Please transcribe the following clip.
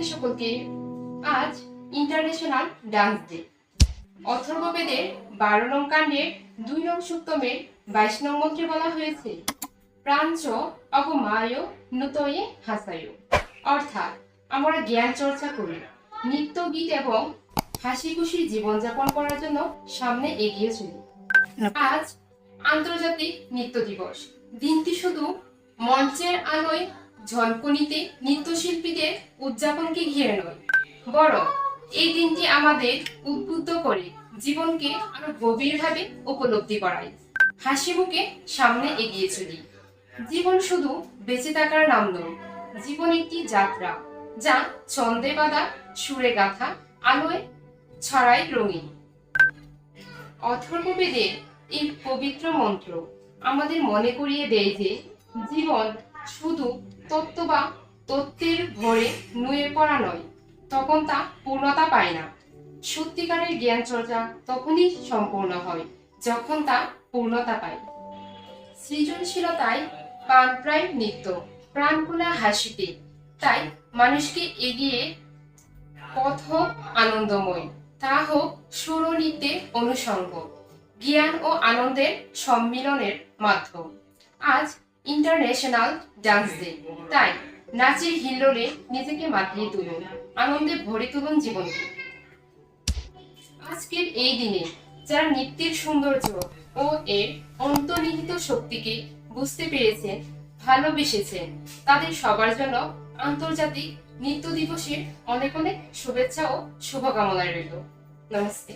নমস্তে সকলকে আজ international dance day অথর্ববেদের বারো নং কাণ্ডের দুই নং সূক্তমের বাইশ নং মন্ত্রে বলা হয়েছে, প্রাঞ্চ অগমায় নুতয়ে হাসায়। অর্থাৎ আমরা জ্ঞান চর্চা করি, নৃত্য গীত এবং হাসি খুশি জীবনযাপন করার জন্য সামনে এগিয়ে চলি। আজ আন্তর্জাতিক নৃত্য দিবস। দিনটি শুধু মঞ্চের আলোয় ঝলকনিতে নৃত্যশিল্পীদের উদযাপনকে ঘিরে নয়, বরং এই দিনটি আমাদের উদ্বুদ্ধ করে জীবনকে আরও গভীরভাবে উপলব্ধি করায়। হাসি মুখে সামনে এগিয়ে চলি। জীবন শুধু বেঁচে থাকার নাম নয়, জীবন একটি যাত্রা, যা ছন্দে বাঁধা সুরে গাথা আলোয় ছড়ায় রঙিন। অথর্ববেদের এই পবিত্র মন্ত্র আমাদের মনে করিয়ে দেয় যে, জীবন শুধু তত্ত্ব বা তত্ত্বের ভরে নুয়ে পড়া নয়। তখন তা পূর্ণতা পায় না। সত্যিকারের জ্ঞান চর্চা তখনই সম্পূর্ণ হয়, যখন তা পূর্ণতা পায়। সৃজনশীলতায় প্রাণপ্রায় নৃত্য প্রাণখোলা হাসিতে। তাই মানুষকে এগিয়ে পথ হোক আনন্দময়, তা হোক সুরনৃত্যের অনুষঙ্গ জ্ঞান ও আনন্দের সম্মিলনের মাধ্যম। আজ ইন্টারন্যাশনাল ডান্স ডে। তাই নাচের হিল্লোলে নিজেকে মাতিয়ে তুলুন, আনন্দে ভরে তুলুন জীবনকে। আজকের এই দিনে যারা নৃত্যের সৌন্দর্য ও এর অন্তর্নিহিত শক্তিকে বুঝতে পেরেছেন, ভালোবেসেছেন, তাদের সবার জন্য আন্তর্জাতিক নৃত্য দিবসের অনেক অনেক শুভেচ্ছা ও শুভকামনা রইল। নমস্তে।